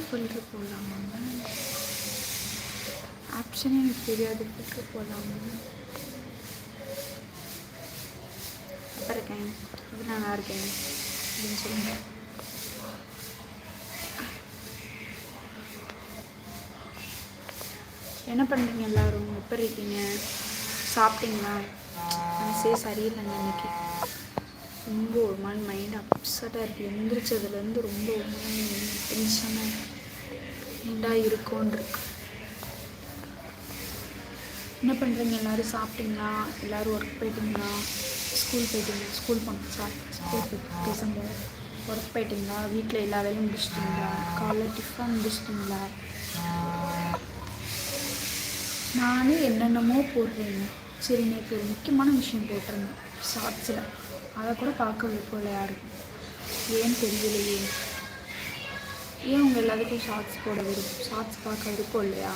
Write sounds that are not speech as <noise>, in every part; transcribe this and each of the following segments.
Filter போடலாமாங்க ஆப்ஷனே எனக்கு தெரியாது ஃபில்ட்ரு போகலாமா அப்போ இருக்கேன் அப்படி நல்லா இருக்கேன் அப்படின்னு சொல்லுங்க என்ன பண்ணுறீங்க எல்லாரும்? எப்படி இருக்கீங்க? சாப்பிட்டீங்களா? மனசே சரியில்லைங்க இன்னைக்கு. ரொம்ப ஒரு மாதிரி மைண்ட் அப்செட்டாக இருக்குது எழுந்திரிச்சதுலேருந்து ரொம்ப ஒரு மாதிரி டென்ஷனாக மைண்டாக இருக்கும்னு இருக்கு என்ன பண்ணுறீங்க எல்லோரும் சாப்பிட்டீங்களா? எல்லோரும் ஒர்க் போயிட்டீங்களா? ஸ்கூல் போயிட்டீங்களா ஸ்கூல் போனோம் ஸ்கூல் போயிட்டு ஒர்க் போயிட்டீங்களா? வீட்டில் எல்லா வேலையும் முடிச்சிட்டிங்களா? காலைல டிஃபன் முடிச்சிட்டிங்களா? நானே என்னென்னமோ போடுறேங்க. சரி நேற்று ஒரு முக்கியமான விஷயம் போட்டிருந்தேன். ஷார்ட்ஸில் அதை கூட பார்க்க விருப்பம் இல்லை ஏன் ஏன்னு தெரியலையே? ஏன் உங்கள் எல்லாத்துக்கும் ஷார்ட்ஸ் போட விருப்பம் ஷார்ட்ஸ் பார்க்க விருப்பம் இல்லையா?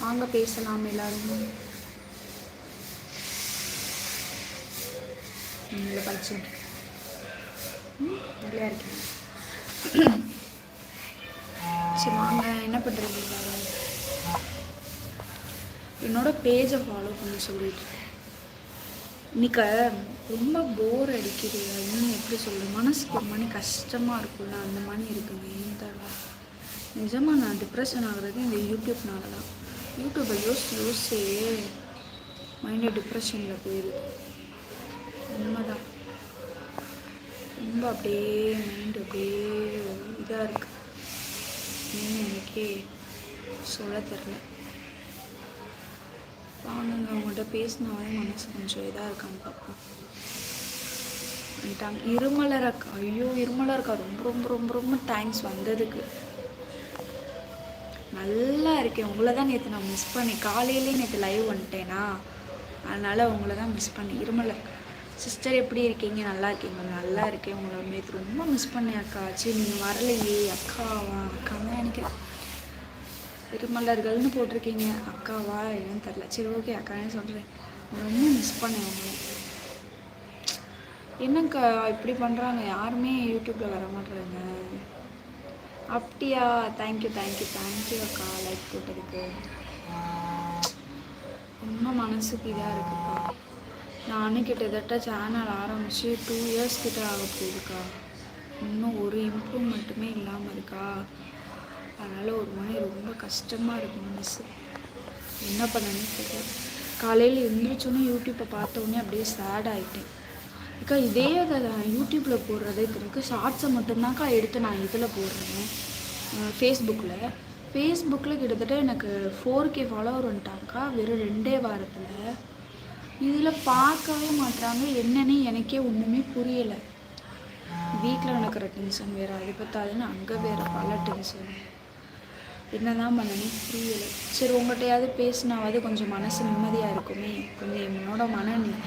வாங்க பேசலாம் எல்லாரும். உங்களை படிச்சேன். நிறையா இருக்கேன் சரி வாங்க என்ன பண்ணுறீங்க என்னோட பேஜை ஃபாலோ பண்ண சொல்லிட்டு. இன்னைக்கு ரொம்ப போர் அடிக்குது. இன்னும் எப்படி சொல்ல மனசுக்கு ஒரு மணி கஷ்டமாக இருக்கும்ல? அந்த மாதிரி இருக்குங்க ஏன் நிஜமாக நான் டிப்ரெஷன் ஆகுறது இந்த யூடியூப்னால தான் யூடியூப்பை யோசிச்சு யோசிச்சே மைண்டு டிப்ரெஷனில் போயிடுது உண்மைதான். ரொம்ப அப்படியே மைண்டு அப்படியே இதாக இருக்குது ஏன்னு எனக்கே சொல்ல தெரில வாங்க அவங்கள்ட்ட பேசினாவே மனசு கொஞ்சம் இதாக இருக்கான்னு பார்ப்போம் வந்துட்டாங்க. இருமலர் அக்கா ஐயோ இருமலர் அக்கா ரொம்ப ரொம்ப ரொம்ப ரொம்ப தேங்க்ஸ் வந்ததுக்கு. நல்லா இருக்கேன். உங்களை தான் நேற்று நான் மிஸ் பண்ணி காலையிலேயே நேற்று லைவ் வந்துட்டேனா? அதனால் உங்களை தான் மிஸ் பண்ணேன். இருமலர் சிஸ்டர் எப்படி இருக்கீங்க? நல்லா இருக்கீங்க நல்லா இருக்கேன். உங்களை நேற்று ரொம்ப மிஸ் பண்ணேன் அக்கா. சரி நீங்கள் வரலையே. அக்காவா? தான் நினைக்கிறேன். திருமலர்கள்னு போட்டிருக்கீங்க. அக்காவா? என்னன்னு தெரில சரி ஓகே அக்கானே சொல்கிறேன் ரொம்ப மிஸ் பண்ணேன் உங்களை என்னக்கா இப்படி பண்ணுறாங்க யாருமே யூடியூப்பில் வர மாட்டுறாங்க அப்படியா? Thank you thank you thank you அக்கா. லைக் போட்டதுக்கு. ரொம்ப மனசுக்கு இதாக இருக்குக்கா. நானும் கிட்டத்தட்ட சேனல் ஆரம்பித்து டூ இயர்ஸ் கிட்ட ஆக போகுதுக்கா. இன்னும் ஒரு இம்ப்ரூவ்மெண்ட்டுமே இல்லாமல் இருக்கா? அதனால் ஒரு மாதிரி ரொம்ப கஷ்டமாக இருக்கும் மனசு. என்ன பண்ணணும்னு தெரியல. காலையில் எழுந்திரிச்சோன்னே யூடியூப்பை பார்த்தோன்னே அப்படியே சேட் ஆகிட்டேன் அக்கா இதே அதை நான் யூடியூப்பில் போடுறது எனக்கு ஷார்ட்ஸை மட்டும்தான்க்கா எடுத்து நான் இதில் போடுறேன். ஃபேஸ்புக்கில் ஃபேஸ்புக்கில் கிட்டத்தட்ட எனக்கு ஃபோர் கே ஃபாலோவர் வந்துட்டாங்க்கா வெறும் ரெண்டே வாரத்தில். இதில் பார்க்கவே மாட்டாங்க என்னன்னு எனக்கே ஒன்றுமே புரியலை. வீட்டில் நடக்கிற டென்ஷன் வேறு. அது பத்தாதுன்னு அங்கே வேறு பல டென்ஷன் என்ன தான் பண்ணணும் புரியலை. சரி உங்கள்கிட்டயாவது பேசினாவது கொஞ்சம் மனசு நிம்மதியாக இருக்குமே. கொஞ்சம் என்னோட மன நி-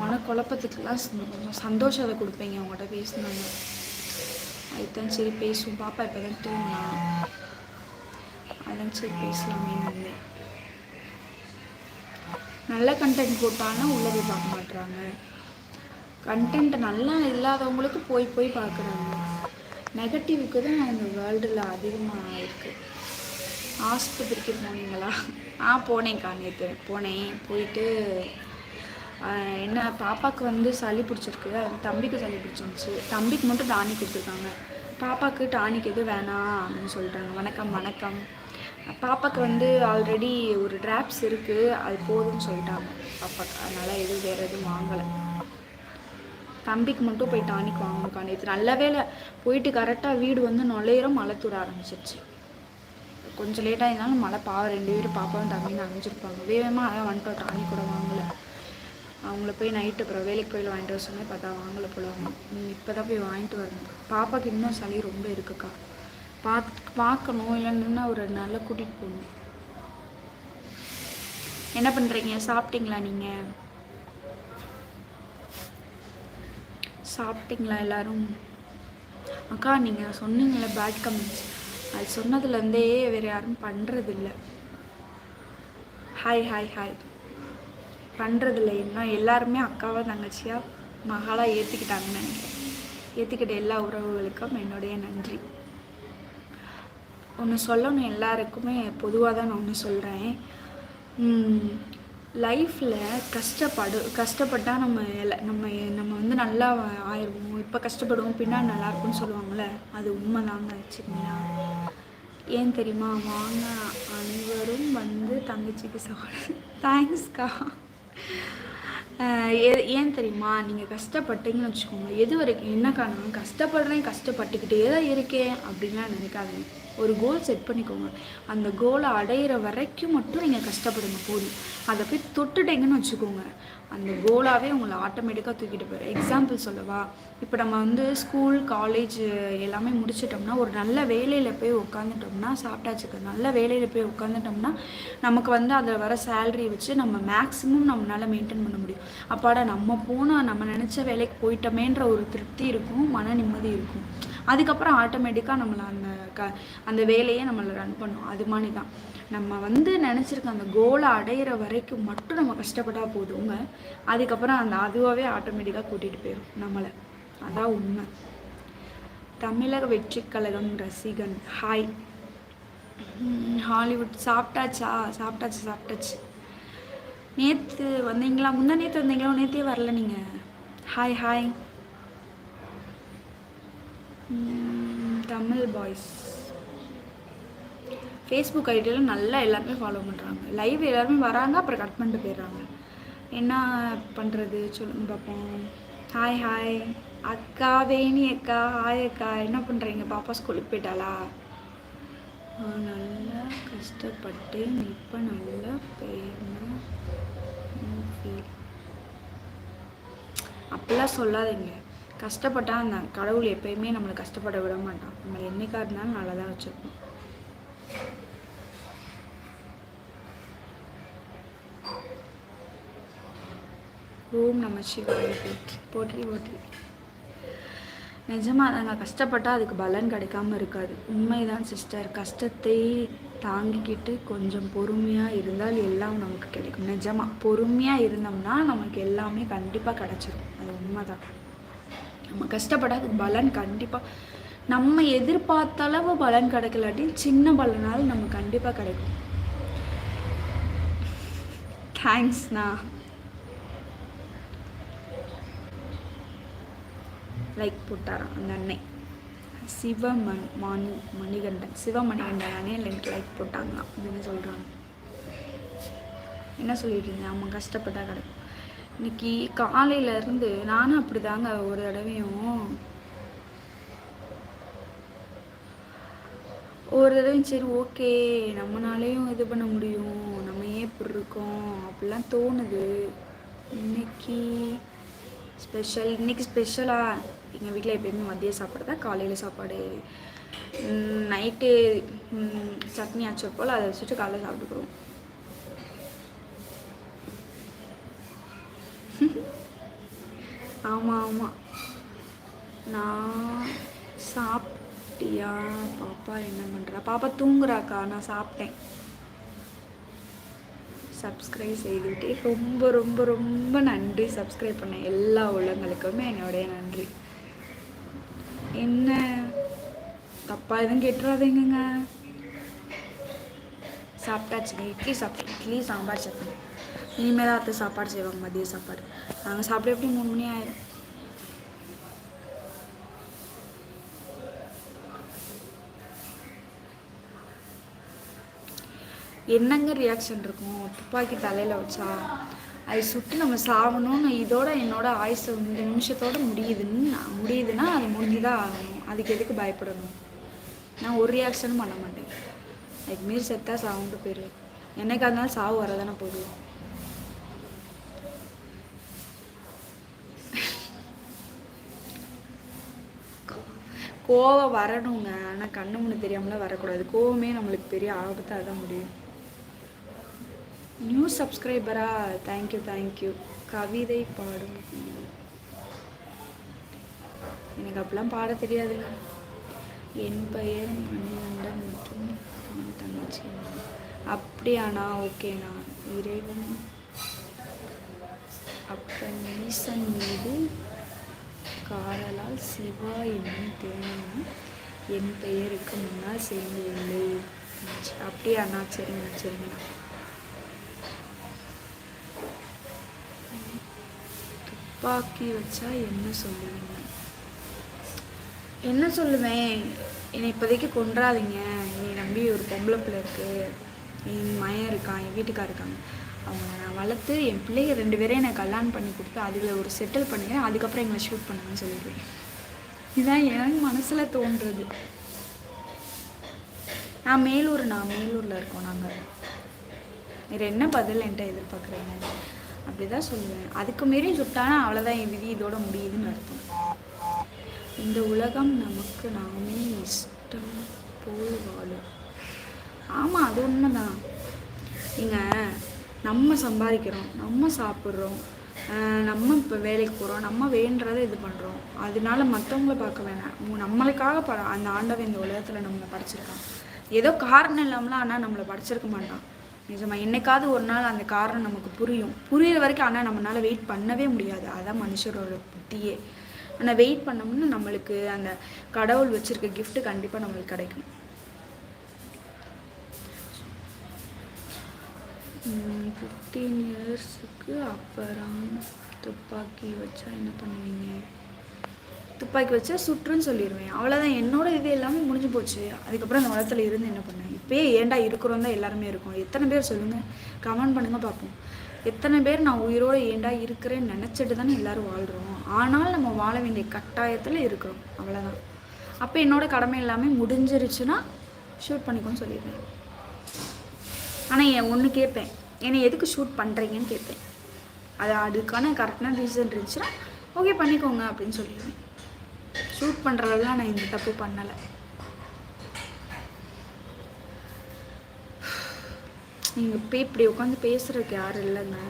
மனக்குழப்பத்துக்கெல்லாம் கொஞ்சம் சந்தோஷத்தை கொடுப்பீங்க உங்கள்கிட்ட பேசினாங்க அதுதான் சரி பேசுவோம். பாப்பா இப்போ தான் தூங்கினா அதான் சரி பேசலாமே வந்தேன் நல்ல கண்டென்ட் போட்டாலும் உள்ளே போய் பார்க்க மாட்டுறாங்க கண்டென்ட் நல்லா இல்லாதவங்களுக்கு போய் போய் பார்க்குறாங்க. நெகட்டிவ்க்கு தான் இந்த வேர்ல்டில் அதிகமாக இருக்குது ஆஸ்பத்திரிக்கு போனீங்களா? ஆ போனேன்க்கா நேற்று போனேன். போயிட்டு என்ன பாப்பாவுக்கு வந்து சளி பிடிச்சிருக்கு. தம்பிக்கு சளி பிடிச்சிருந்துச்சு. தம்பிக்கு மட்டும் டானிக் கொடுத்துருக்காங்க பாப்பாவுக்கு டானிக் எதுவும் வேணாம் அப்படின்னு சொல்லிட்டாங்க. வணக்கம் வணக்கம். பாப்பாவுக்கு வந்து ஆல்ரெடி ஒரு ட்ராப்ஸ் இருக்குது அது போதும்னு சொல்லிட்டாங்க. பாப்பாக்கு. அதனால் எதுவும் வேறு எதுவும் வாங்கலை. தம்பிக்கு மட்டும் போய் டானிக் வாங்கணும்க்கா நேற்று நல்ல வேலை போயிட்டு கரெக்டாக வீடு வந்து நுழையிற மழை தூர ஆரம்பிச்சிருச்சு. கொஞ்சம் லேட்டாக இருந்தாலும் மழை பாவம். ரெண்டு பேரும் பாப்பாவும் தம்பியும் அமைஞ்சிருப்பாங்க வேகமாக அதான் வந்துட்டு டானிக் கூட வாங்கல. அவங்கள போய் நைட்டு அப்புறம் வேலைக்கு போய் வாங்கிட்டு வர சொன்னேன். பார்த்தா வாங்கலை போல. அவங்க இப்போ தான் போய் வாங்கிட்டு வரணும் பாப்பாக்கு இன்னும் சளி ரொம்ப இருக்குக்கா. பாத் பார்க்கணும் இல்லைன்னா ஒரு ரெண்டு நாளில் கூட்டிகிட்டு போகணும். என்ன பண்ணுறீங்க சாப்பிட்டீங்களா நீங்கள் சாப்பிட்டீங்களா எல்லாரும்? அக்கா நீங்கள் சொன்னீங்களே பேட் கமெண்ட்ஸ் அது சொன்னதுலேருந்தே வேறு யாரும் பண்ணுறதில்ல ஹாய் ஹாய் ஹாய் பண்ணுறதில்ல இன்னும் எல்லாருமே அக்காவை தங்கச்சியாக மகளாக ஏற்றுக்கிட்டாங்கன்னு நினைக்கிறேன். ஏற்றுக்கிட்ட எல்லா உறவுகளுக்கும் என்னுடைய நன்றி. ஒன்று சொல்லணும் எல்லாருக்குமே பொதுவாக தான் நான் ஒன்று சொல்கிறேன் லைஃப்பில் கஷ்டப்படு கஷ்டப்பட்டால் நம்ம நம்ம நம்ம வந்து நல்லா ஆயிடுவோம். இப்போ கஷ்டப்படுவோம் பின்னாடி நல்லா இருக்கும்னு சொல்லுவாங்கள்ல அது உண்மைதாங்க சரிங்களா ஏன் தெரியுமா? வாங்க அனைவரும் வந்து தங்கச்சிக்கு சாப்பிடு தேங்க்ஸ்க்கா ஏன் தெரியுமா? நீங்கள் கஷ்டப்பட்டீங்கன்னு வச்சுக்கோங்க. எது வரைக்கும் என்னக்கா நான் கஷ்டப்படுறேன் கஷ்டப்பட்டுக்கிட்டே தான் இருக்கேன் அப்படின்லாம் நினைக்காதீங்க. ஒரு கோல் செட் பண்ணிக்கோங்க. அந்த கோலை அடையிற வரைக்கும் மட்டும் நீங்கள் கஷ்டப்படுங்க. போதும். அதை போய் தொட்டுட்டீங்கன்னு வச்சுக்கோங்க. அந்த கோலாகவே உங்களை ஆட்டோமேட்டிக்காக தூக்கிட்டு போயிடும் எக்ஸாம்பிள் சொல்லவா? இப்போ நம்ம வந்து ஸ்கூல் காலேஜ் எல்லாமே முடிச்சிட்டோம்னா ஒரு நல்ல வேலையில் போய் உட்காந்துட்டோம்னா சாப்பிட்டாச்சுக்கு நல்ல வேலையில் போய் உட்காந்துட்டோம்னா நமக்கு வந்து அதில் வர சேலரி வச்சு நம்ம மேக்ஸிமம் நம்மளால் மெயின்டைன் பண்ண முடியும். அப்பாடா நம்ம போனால் நம்ம நினச்ச வேலைக்கு போயிட்டோமேன்ற ஒரு திருப்தி இருக்கும் மன நிம்மதி இருக்கும். அதுக்கப்புறம் ஆட்டோமேட்டிக்காக நம்மளை அந்த க அந்த வேலையை நம்மளை ரன் பண்ணும். அது மாதிரி தான் நம்ம வந்து நினச்சிருக்க அந்த கோலை அடையிற வரைக்கும் மட்டும் நம்ம கஷ்டப்பட்டா போதுங்க. அதுக்கப்புறம் அந்த அதுவாகவே ஆட்டோமேட்டிக்காக கூட்டிகிட்டு போயிடும் நம்மளை. அதான் உண்மை. தமிழக வெற்றிக்கழகம் ரசிகன். ஹாய் ஹாலிவுட் சாப்பிட்டாச்சா? சாப்பிட்டாச்சு சாப்பிட்டாச்சு. நேற்று வந்தீங்களா? முந்தா நேற்று வந்தீங்களா? நேற்றே வரல நீங்கள் hi hi Tamil boys Facebook ஐடியில் நல்லா எல்லாருமே ஃபாலோ பண்ணுறாங்க லைவ் எல்லாருமே வராங்க அப்புறம் கட் பண்ணிட்டு போயிடுறாங்க. என்ன பண்ணுறது சொல்லுங்க பார்ப்போம். ஹாய் ஹாய் அக்கா வேணி அக்கா ஹாய் அக்கா என்ன பண்ணுறீங்க பாப்பா ஸ்கூலுக்கு போயிட்டாளா? நல்லா கஷ்டப்பட்டு இப்போ நல்லா பேர்னா அப்படிலாம் சொல்லாதீங்க. கஷ்டப்பட்டா அந்த கடவுள் எப்பயுமே நம்மளை கஷ்டப்பட விட மாட்டான். நம்மளை என்னைக்கா இருந்தாலும் நல்லா தான் வச்சுருப்போம். ஓம் நம சிவாய. போற்றி போற்றி போற்றி. நிஜமாக நாங்கள் கஷ்டப்பட்டால் அதுக்கு பலன் கிடைக்காம இருக்காது. உண்மைதான் சிஸ்டர் கஷ்டத்தை தாங்கிக்கிட்டு கொஞ்சம் பொறுமையாக இருந்தால் எல்லாம் நமக்கு கிடைக்கும். நிஜமாக பொறுமையாக இருந்தோம்னா நமக்கு எல்லாமே கண்டிப்பாக கிடச்சிரும். அது உண்மைதான். நம்ம கஷ்டப்பட்டால் அதுக்கு பலன் கண்டிப்பாக நம்ம எதிர்பார்த்த அளவு பலன் கிடைக்கலாட்டி சின்ன பலனாலும் நம்ம கண்டிப்பாக கிடைக்கும். தேங்க்ஸ்ண்ணா லைக் போட்டாராம் அந்த அண்ணே சிவமண் மணி மணிகண்டன். சிவமணிகண்டன் அண்ணே எனக்கு லைக் போட்டாங்களாம் அப்படின்னு சொல்கிறாங்க என்ன சொல்லிட்டு இருந்தேன் ஆமாம் கஷ்டப்பட்டா கிடைக்கும். இன்னைக்கு காலையில இருந்து நானும் அப்படிதாங்க ஒரு தடவையும் ஒரு தடவையும் சரி ஓகே நம்மனாலேயும் இது பண்ண முடியும் நம்ம ஏன் இப்படி இருக்கோம்? அப்படிலாம் தோணுது. இன்னைக்கு ஸ்பெஷல் இன்னைக்கு ஸ்பெஷலாக எங்கள் வீட்டில் எப்பயுமே மதிய சாப்பாடு தான். காலையில் சாப்பாடு நைட்டு சட்னி ஆச்சு போல் அதை வச்சுட்டு காலையில் சாப்பிட்டுக்குறோம் ஆமாம் ஆமாம் நான் சாப்பிட்டியா? பாப்பா என்ன பண்ணுறா பாப்பா தூங்குறாக்கா நான் சாப்பிட்டேன். சப்ஸ்கிரைப் செய்துவிட்டு ரொம்ப ரொம்ப ரொம்ப நன்றி. சப்ஸ்கிரைப் பண்ண எல்லா உள்ளங்களுக்குமே என்னுடைய நன்றி. என்ன? தப்பா எதுவும் கெட்டுறாதீங்க சாப்பிட்டாச்சுங்க இட்லி சாப்பிட்டு இட்லி சாம்பார் சட்னி. இனிமேல் தான் சாப்பாடு செய்வாங்க. மதிய சாப்பாடு. நாங்கள் சாப்பிட எப்படி மூணு மணி ஆயிடும் என்னங்க ரியாக்ஷன் இருக்கும்? துப்பாக்கி தலையில் வச்சா? அது சுட்டு நம்ம சாகணும்னு இதோட என்னோட ஆயுசு இந்த நிமிஷத்தோட முடியுதுன்னு நான் முடியுதுன்னா அது முடிஞ்சுதான் ஆகணும். அதுக்கு எதுக்கு பயப்படணும்? நான் ஒரு ரியாக்ஷனும் பண்ண மாட்டேன். அதுக்கு மீறி செத்தா சாவுண்டு போயிரு என்னைக்கு இருந்தாலும் சாவு வரதானே போகுது கோவம் வரணுங்க. ஆனால் கண்ணு முன்னு தெரியாமலாம் வரக்கூடாது. கோவமே நம்மளுக்கு பெரிய ஆபத்தாக தான் முடியும். நியூ சப்ஸ்கிரைபரா தேங்க்யூ தேங்க்யூ கவிதை பாடும் எனக்கு அப்பெல்லாம் பாட தெரியாதுங்க. என் பெயர் மணிகண்டன் மற்றும் தங்கச்சி அப்படியாண்ணா ஓகேண்ணா. இறைவன் அப்பன் ஈசன் மீது காதலால் சிவா என்னும் தேனும் என் பெயருக்கு முன்னால் சேர்ந்து இல்லை அண்ணா சரிங்கண்ணா சரிங்கண்ணா துப்பாக்கி வச்சா என்ன சொல்லுவீங்க? என்ன சொல்லுவேன்? என்னை இப்போதைக்கு கொன்றாதீங்க. என்னை நம்பி ஒரு பொம்பளை பிள்ளை இருக்குது என் மயம் இருக்கான் என் வீட்டுக்கார் இருக்காங்க. அவங்க நான் வளர்த்து என் பிள்ளைங்க ரெண்டு பேரையும் எனக்கு கல்யாணம் பண்ணி கொடுத்து அதில் ஒரு செட்டில் பண்ணுங்க அதுக்கப்புறம் எங்களை ஷூட் பண்ணுங்கன்னு சொல்லிடுவேன். இதுதான் எனக்கு மனசில் தோன்றுறது நான் மேலூர் நான் மேலூரில் இருக்கோம் நாங்கள் வேறு என்ன பதில் என்கிட்ட எதிர்பார்க்குறீங்க? அப்படி தான் சொல்லுவேன். அதுக்கு மீறி சுட்டானா அவ்வளோதான் என் விதி இதோட முடியுதுன்னு அர்த்தம். இந்த உலகம் நமக்கு நாமே இஷ்டம் போல் வாழும். ஆமாம் அது உண்மைதான். நீங்கள் நம்ம சம்பாதிக்கிறோம் நம்ம சாப்பிட்றோம் நம்ம இப்போ வேலைக்கு போகிறோம் நம்ம வேண்டதை இது பண்ணுறோம் அதனால மற்றவங்கள பார்க்க வேணாம். நம்மளுக்காக ப அந்த ஆண்டவன் இந்த உலகத்தில் நம்மளை படைச்சிருக்கான். ஏதோ காரணம் இல்லாமலாம் ஆனால் நம்மளை படைச்சிருக்க மாட்டான். நிஜமா என்னைக்காவது ஒரு நாள் அந்த காரணம் நமக்கு புரியும். புரியிற வரைக்கும் ஆனால் நம்மளால வெயிட் பண்ணவே முடியாது. அதான் மனுஷரோட புத்தியே. ஆனால் வெயிட் பண்ணோம்னா நம்மளுக்கு அந்த கடவுள் வச்சிருக்க கிஃப்ட்டு கண்டிப்பாக நம்மளுக்கு கிடைக்கும். ஃபிஃப்டீன் இயர்ஸுக்கு அப்புறம் துப்பாக்கி வச்சா என்ன பண்ணுவீங்க? துப்பாக்கி வச்சா சுற்றுன்னு சொல்லிடுவேன் அவ்வளோதான் என்னோட இது எல்லாமே முடிஞ்சு போச்சு. அதுக்கப்புறம் அந்த வளத்தில் இருந்து என்ன பண்ணேன்? இப்போயே ஏன்டா இருக்கிறோம் தான் எல்லாருமே இருக்கும். எத்தனை பேர் சொல்லுங்கள் கமெண்ட் பண்ணுங்கள் பார்ப்போம் எத்தனை பேர் நான் உயிரோடு ஏன்டா இருக்கிறேன்னு நினச்சிட்டு தானே எல்லாரும் வாழ்கிறோம் ஆனால் நம்ம வாழ வேண்டிய கட்டாயத்தில் இருக்கிறோம். அவ்வளோதான் அப்போ என்னோட கடமை எல்லாமே முடிஞ்சிருச்சுன்னா ஷூட் பண்ணிக்கோன்னு சொல்லிடுவேன். ஆனால் என் ஒன்று கேட்பேன். என்னை எதுக்கு ஷூட் பண்ணுறீங்கன்னு கேட்பேன். அது அதுக்கான கரெக்டான ரீசன் இருந்துச்சுன்னா ஓகே பண்ணிக்கோங்க அப்படின்னு சொல்லிடுவேன். ஷூட் பண்ணுறதெல்லாம் நான் இந்த தப்பு பண்ணலை. நீங்கள் இப்போ இப்படி உட்காந்து பேசுகிறதுக்கு யாரும் இல்லைங்க.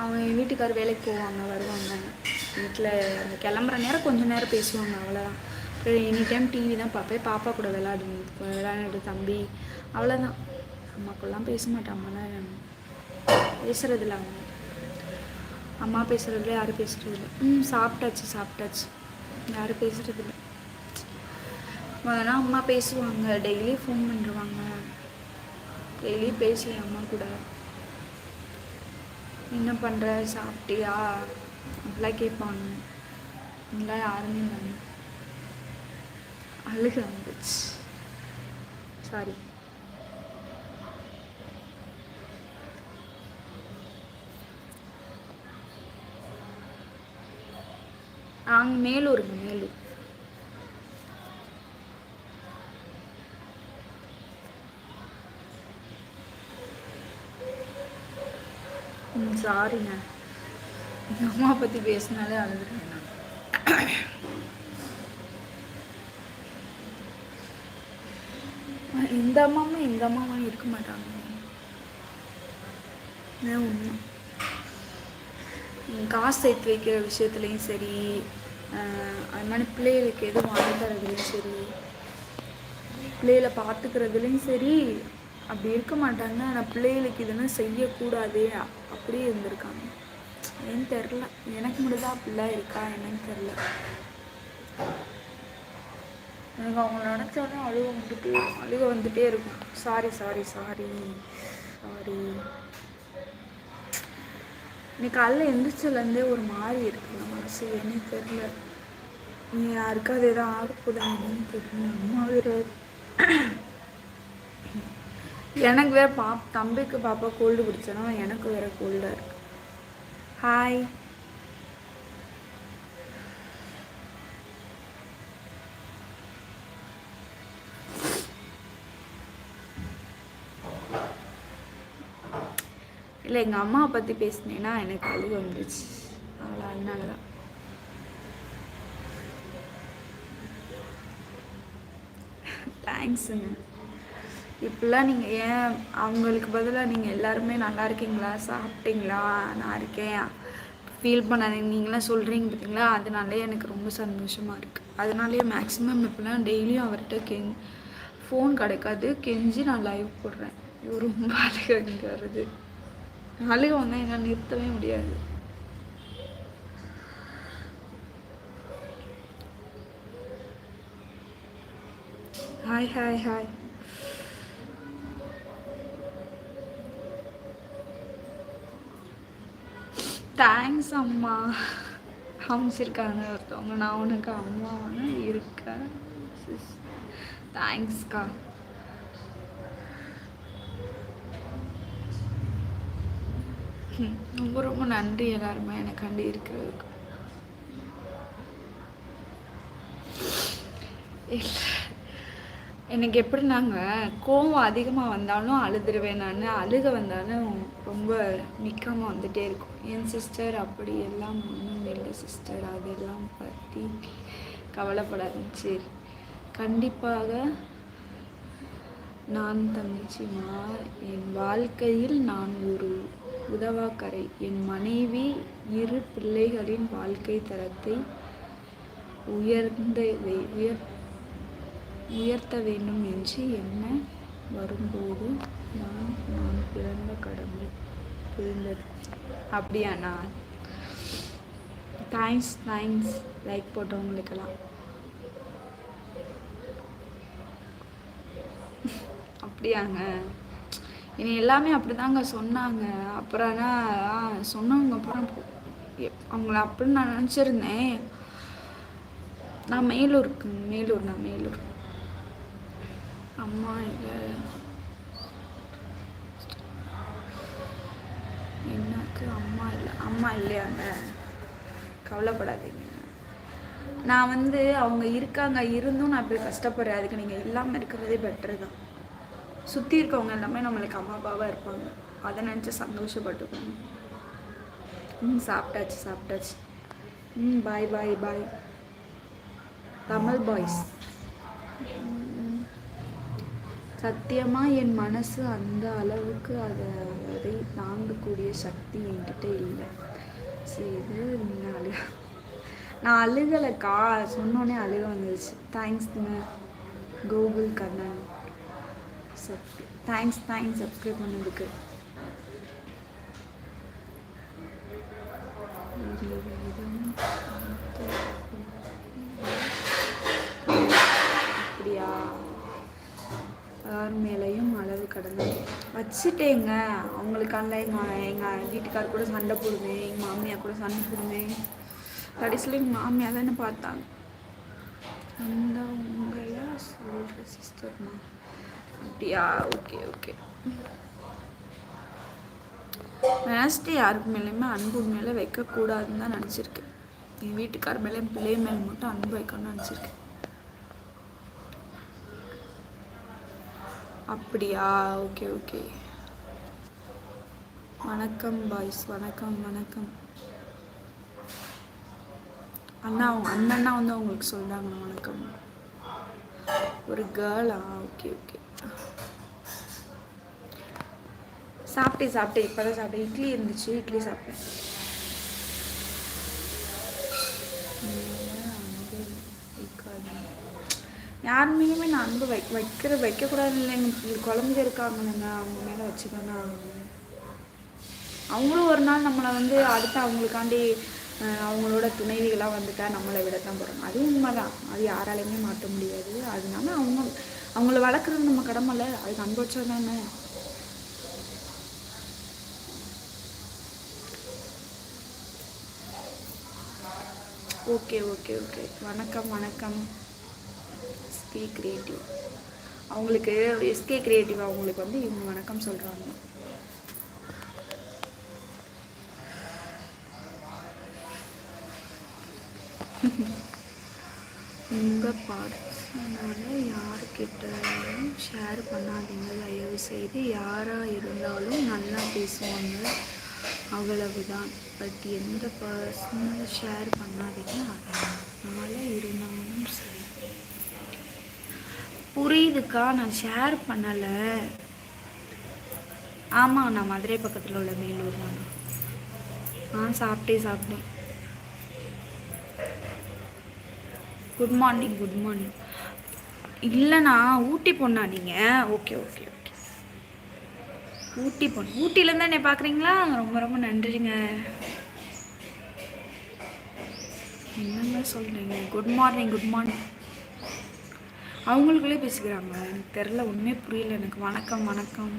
அவங்க என் வீட்டுக்கார் வேலைக்கு போவாங்க வருவாங்க. வீட்டில் அந்த கிளம்புற நேரம் கொஞ்சம் நேரம் பேசுவாங்க அவ்வளோதான் எனி டைம் டிவி தான் பார்ப்பேன். பாப்பா கூட விளாடு விளையாடு தம்பி அவ்வளோதான் அம்மாக்குள்ளலாம் பேச மாட்டேன். அம்மாலாம் பேசுகிறதில்ல அவங்க. அம்மா பேசுகிறதுல யாரும் பேசுகிறதில்ல ம் சாப்பிட்டாச்சு சாப்பிட்டாச்சு. யாரும் பேசுறதில்ல முதல்ல அம்மா பேசுவாங்க டெய்லி ஃபோன் பண்ணுருவாங்க டெய்லி பேசல அம்மா கூட. என்ன பண்ணுற சாப்பிட்டியா? அப்படிலாம் கேட்பாங்க. இங்கெல்லாம் யாருமே இல்லை. அழுக வந்துச்சு சாரி நாங்கள் மேலூருங்க மேலூர். ம் சாரிங்க எங்கள் அம்மா பற்றி பேசினாலே அழுதுறேன் நான். இந்த அம்மாவும் எங்கள் அம்மாவும் இருக்க மாட்டாங்க. உண்மை. காசு சேர்த்து வைக்கிற விஷயத்துலையும் சரி அது மாதிரி பிள்ளைகளுக்கு எதுவும் வாங்கி தரதுலையும் சரி பிள்ளைகளை பார்த்துக்கிறதுலையும் சரி அப்படி இருக்க மாட்டாங்க. ஆனால் பிள்ளைகளுக்கு இதெல்லாம் செய்யக்கூடாது அப்படியே இருந்திருக்காங்க. ஏன்னு தெரில எனக்கு மட்டும்தான் அப்படிலாம் இருக்கா என்னன்னு தெரில எனக்கு அவங்க நினச்சாலும் அழுக வந்துட்டு அழுக வந்துட்டே இருக்கும். சாரி சாரி சாரி சாரி இன்னைக்கு காலைல எந்திரிச்சதுலேருந்தே ஒரு மாதிரி இருக்குங்க மனசு என்ன தெரில நீ யாருக்காவது எதாவது ஆகப்போதா என்னன்னு தெரியல. அம்மா வேற. எனக்கு வேற பாப் தம்பிக்கு பாப்பா கோல்டு பிடிச்சனா எனக்கு வேற கோல்டாக இருக்கு. ஹாய் இல்லை எங்கள் அம்மாவை பற்றி பேசினேன்னா எனக்கு அழுக வந்துச்சு அவ்வளோ அதனால தான் தேங்க்ஸுங்க இப்படிலாம் நீங்கள் ஏன் அவங்களுக்கு பதிலாக நீங்கள் எல்லாருமே நல்லா இருக்கீங்களா? சாப்பிட்டீங்களா? நான் இருக்கேன். ஃபீல் பண்ணாதீங்க நீங்களாம் சொல்கிறீங்க பார்த்தீங்களா அதனாலே எனக்கு ரொம்ப சந்தோஷமாக இருக்குது அதனாலேயே மேக்ஸிமம் இப்போலாம் டெய்லியும் அவர்கிட்ட கெஞ் ஃபோன் கிடைக்காது. கெஞ்சி நான் லைவ் போடுறேன். இது ரொம்ப அழகாக வருது. அழுக வந்தால் என்னால் நிறுத்தவே முடியாது. ஹாய் ஹாய் ஹாய் தேங்க்ஸ் அம்மா. அமைச்சிருக்காங்க ஒருத்தவங்க. நான் உனக்கு அம்மாவான இருக்கேன் தேங்க்ஸ்க்கா ரொம்ப ரொம்ப நன்றி எல்லாருமே எனக்காண்டி இருக்கிறதுக்கு. எனக்கு எப்படி நாங்கள் கோவம் அதிகமாக வந்தாலும் அழுதுருவேன் நான். அழுக வந்தாலும் ரொம்ப நிற்காமல் வந்துகிட்டே இருக்கும். என் சிஸ்டர் அப்படி எல்லாம் ஒன்றும் இல்லை சிஸ்டர் அதெல்லாம் பற்றி கவலைப்படாதீங்க. சரி கண்டிப்பாக நான் தங்கச்சிமா என் வாழ்க்கையில் நான் ஒரு உதவாக்கரை. என் மனைவி இரு பிள்ளைகளின் வாழ்க்கை தரத்தை உயர்ந்த உயர் உயர்த்த வேண்டும் என்று என்ன வரும்போது நான் நான் பிறந்த கடமை புரிந்தது. அப்படியாண்ணா தேங்க்ஸ் தேங்க்ஸ் லைக் போட்டவங்களுக்கெல்லாம் <laughs> அப்படியாங்க. இனி எல்லாமே அப்படிதாங்க சொன்னாங்க. அப்புறம் சொன்னவங்க அப்புறம் அவங்கள அப்படின்னு நான் நினச்சிருந்தேன். நான் மேலூருக்கு மேலூர் நான் மேலூர். அம்மா இல்லை எனக்கு அம்மா இல்லை அம்மா இல்லையாங்க. கவலைப்படாதீங்க. நான் வந்து அவங்க இருக்காங்க இருந்தும் நான் இப்படி கஷ்டப்படுறேன். அதுக்கு நீங்கள் இல்லாமல் இருக்கிறதே பெட்ரு தான். சுற்றி இருக்கவங்க எல்லாமே நம்மளுக்கு அம்மா அப்பாவாக இருப்பாங்க. அதை நினச்சி சந்தோஷப்பட்டுக்கோங்க. ம் சாப்பிட்டாச்சு சாப்பிட்டாச்சு. ம் பாய் பாய் பாய் தமிழ் பாய்ஸ் சத்தியமாக என் மனசு அந்த அளவுக்கு அதை அதை தாங்கக்கூடிய சக்தி என்கிட்ட இல்லை. சரி இது நீங்கள் அழுக. நான் அழுகலைக்கா சொன்னோன்னே அழுக வந்துருச்சு. தேங்க்ஸ்ங்க Gokul Kannan subscribe thanks thanks subscribe பண்ணதுக்கு. அப்படியா? யார் மேலேயும் அளவு கடந்து. வச்சுட்டேங்க. அவங்களுக்கான எங்கள் எங்கள் வீட்டுக்கார் கூட சண்டை போடுவேன் எங்கள் மாமியார் கூட சண்டை போடுவேன் கடைசியில் எங்கள் மாமியார் தானே பார்த்தாங்க. அந்த உங்களை சொல்கிற சிஸ்டர்மா அப்படியா? Okay okay. வெனஸ்டே யாருக்கு மேலேயுமே அன்பு மேலே வைக்கக்கூடாதுன்னு தான் நினச்சிருக்கேன். என் வீட்டுக்கார் மேலே பிள்ளை மேலே மட்டும் அன்பு வைக்கணும்னு நினச்சிருக்கேன். அப்படியா? Okay okay. வணக்கம் பாய்ஸ். வணக்கம் வணக்கம். அண்ணா அவங்க அண்ணன்னா வந்து அவங்களுக்கு சொல்கிறாங்க வணக்கம். ஒரு கேர்ளா ஓகே ஓகே சாப்பிட்டேன் சாப்பிட்டேன் இப்போ தான் சாப்பிட்டேன். இட்லி இருந்துச்சு. இட்லி சாப்பிட்டேன். யார் மேலேயுமே நான் அன்பு வை வைக்கிற வைக்கக்கூடாது இல்லைங்க குழந்தை இருக்காங்கங்க அவங்க மேலே வச்சுக்கோங்க. அவங்களும் ஒரு நாள் நம்மளை வந்து அடுத்து அவங்களுக்காண்டி அவங்களோட துணைவிகளாக வந்துட்டா நம்மளை விட தான் போகிறாங்க அதுவும் உண்மை தான் அது யாராலையுமே மாற்ற முடியாது. அதனால அவங்க அவங்கள வளர்க்குறது நம்ம கடமைல அதுக்கு அன்பு தானே. Okay okay okay. வணக்கம் வணக்கம். எஸ்கே கிரியேட்டிவ் அவங்களுக்கு எஸ்கே கிரியேட்டிவ் அவங்களுக்கு வந்து இவங்க வணக்கம் சொல்கிறாங்க உங்கள் பார்ட்ஸ்னால யார்கிட்டையும் ஷேர் பண்ணாதீங்க. தயவு செய்து யாராக இருந்தாலும் நல்லா பேசுவாங்க. அவ்வளவுதான். பட் எந்த பர்சனல் ஷேர் பண்ணாதீங்க. அதனால் இருந்தாலும் சரி. புரியுதுக்கா? நான் ஷேர் பண்ணலை. ஆமாம் நான் மதுரை பக்கத்தில் உள்ள மேலூர் தான் ஆ சாப்பிட்டே சாப்பிட்டேன். குட் மார்னிங் குட் மார்னிங் இல்லைண்ணா ஊட்டி பொண்ணா நீங்கள் ஓகே ஓகே ஓகே ஊட்டி பொண்ணு ஊட்டிலேருந்து என்னை பார்க்குறீங்களா? ரொம்ப ரொம்ப நன்றிங்க. என்னங்க சொல்கிறீங்க குட் மார்னிங் குட் மார்னிங் அவங்களுக்குள்ளே பேசிக்கிறாங்க. எனக்கு தெரில ஒன்றுமே புரியல. எனக்கு வணக்கம் வணக்கம்.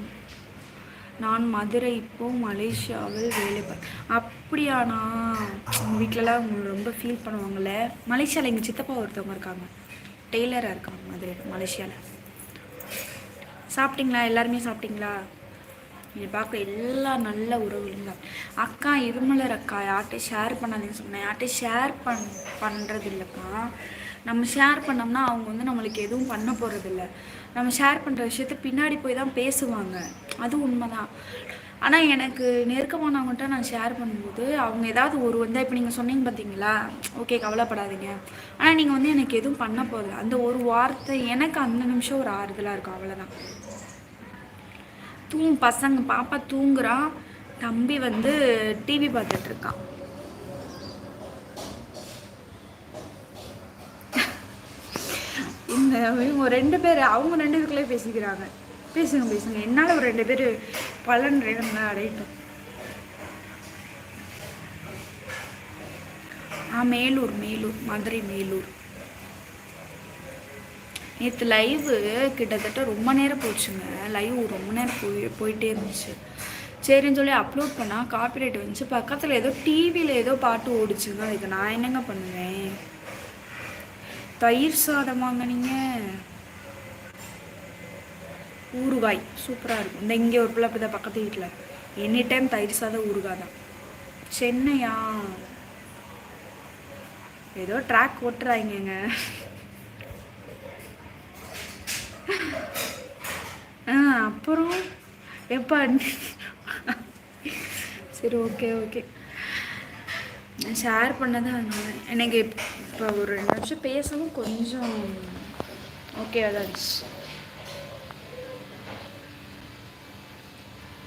நான் மதுரை இப்போ மலேசியாவில் வேலை பார் அப்படியாண்ணா? உங்கள் வீட்டிலலாம் அவங்க ரொம்ப ஃபீல் பண்ணுவாங்கள்ல மலேசியாவில் எங்கள் சித்தப்பா ஒருத்தவங்க இருக்காங்க. டெய்லராக இருக்காங்க மதுரை மலேசியாவில் சாப்பிட்டீங்களா? எல்லாருமே சாப்பிட்டீங்களா? இதை பார்க்க எல்லா நல்ல உறவுகளுங்க அக்கா இருமலர் அக்கா யார்கிட்ட ஷேர் பண்ணாதீங்கன்னு சொன்னேன். யார்கிட்ட ஷேர் பண் பண்ணுறது இல்லைக்கா நம்ம ஷேர் பண்ணோம்னா அவங்க வந்து நம்மளுக்கு எதுவும் பண்ண போகிறதில்ல நம்ம ஷேர் பண்ணுற விஷயத்த பின்னாடி போய் தான் பேசுவாங்க. அது உண்மைதான். ஆனால் எனக்கு நெருக்கமானவங்கள்ட்ட நான் ஷேர் பண்ணும்போது அவங்க ஏதாவது ஒரு வந்து இப்போ நீங்கள் சொன்னீங்க பார்த்தீங்களா ஓகே கவலைப்படாதீங்க. ஆனால் நீங்கள் வந்து எனக்கு எதுவும் பண்ண போதில்ல அந்த ஒரு வார்த்தை எனக்கு அந்த நிமிஷம் ஒரு ஆறுதலாக இருக்கும். அவ்வளோதான் தூங் பசங்க பாப்பா தூங்குறான் தம்பி வந்து டிவி பார்த்துட்டு இருக்கான். இந்த இவங்க ரெண்டு பேர் அவங்க ரெண்டு பேருக்குள்ளே பேசிக்கிறாங்க. பேசுங்க பேசுங்க. என்னால் ஒரு ரெண்டு பேர் பலன் ரெண்டு அடையட்டும். ஆ மேலூர் மேலூர் மதுரை மேலூர். நேற்று லைவு கிட்டத்தட்ட ரொம்ப நேரம் போச்சுங்க. லைவ் ரொம்ப நேரம் போய் போயிட்டே இருந்துச்சு. சரின்னு சொல்லி அப்லோட் பண்ணால் காப்பிரைட் வந்துச்சு. பக்கத்தில் ஏதோ டிவியில் ஏதோ பாட்டு ஓடிச்சுங்க. இதுக்கு நான் என்னங்க பண்ணுவேன்? தயிர் சாதம் வாங்கினீங்க ஊறுகாய். சூப்பராக இருக்கும். இந்த இங்கே ஒரு பிள்ளை அப்படி தான் பக்கத்து வீட்டில் எனி டைம் தயிர் சாதம் ஊறுகாய் தான். சென்னையா? ஏதோ ட்ராக் ஓட்டுறாங்கங்க ஆ அப்புறம்? எப்போ? சரி ஓகே ஓகே நான் ஷேர் பண்ணது அதனால எனக்கு இப்போ ஒரு ரெண்டு நிமிஷம் பேசவும் கொஞ்சம் ஓகே தான் இருந்துச்சு.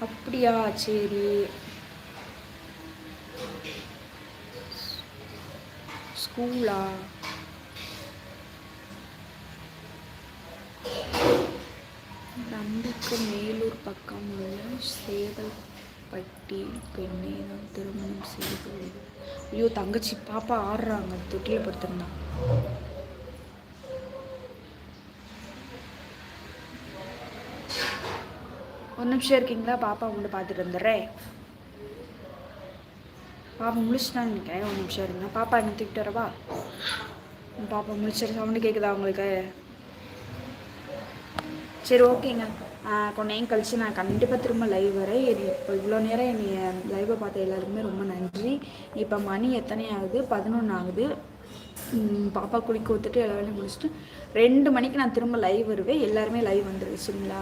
அப்படியா? சரி. ஸ்கூலா? நம்பிக்கை மேலூர் பக்கம் உள்ள சேதல்பட்டி பெண்ணை தான் திருமணம் செய்து ஐயோ தங்கச்சி பாப்பா ஆடுறாங்க. தொட்டியில் படுத்திருந்தான் ஒரு நிமிஷம் இருக்கீங்களா? பாப்பா உங்களை பார்த்துட்டு வந்துடுறேன். பாப்பா முழிச்சுட்டான்னு நினைக்கிறேன். ஒரு நிமிஷம் இருங்க. பாப்பா என்ன தூக்கிட்டு வரவா? பாப்பா முழிச்சிரு சவுண்டு கேட்குதா உங்களுக்கு? சரி ஓகேங்க. கொஞ்ச நேரம் கழிச்சு நான் கண்டிப்பாக திரும்ப லைவ் வரேன். இப்போ இவ்வளோ நேரம் என்னை லைவை பார்த்த எல்லாருக்குமே ரொம்ப நன்றி. இப்போ மணி எத்தனை ஆகுது பதினொன்று ஆகுது பாப்பா குளிக்க ஊற்றுட்டு எல்லா வேலையும் முடிச்சுட்டு ரெண்டு மணிக்கு நான் திரும்ப லைவ் வருவேன். எல்லாருமே லைவ் வந்துடுது சரிங்களா?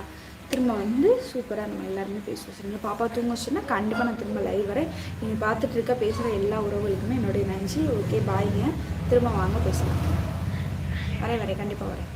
திரும்ப வந்து சூப்பராக நம்ம எல்லாருமே பேசுவோம் சரிங்களா பாப்பா தூங்க வச்சுன்னா கண்டிப்பாக நான் திரும்ப லைவ் வரேன். நீங்கள் பார்த்துட்டு இருக்க பேசுகிற எல்லா உறவுகளுக்குமே என்னுடைய நன்றி. ஓகே பாய்ங்க திரும்ப வாங்க பேசலாம். வரேன் வரேன். கண்டிப்பாக வரேன்.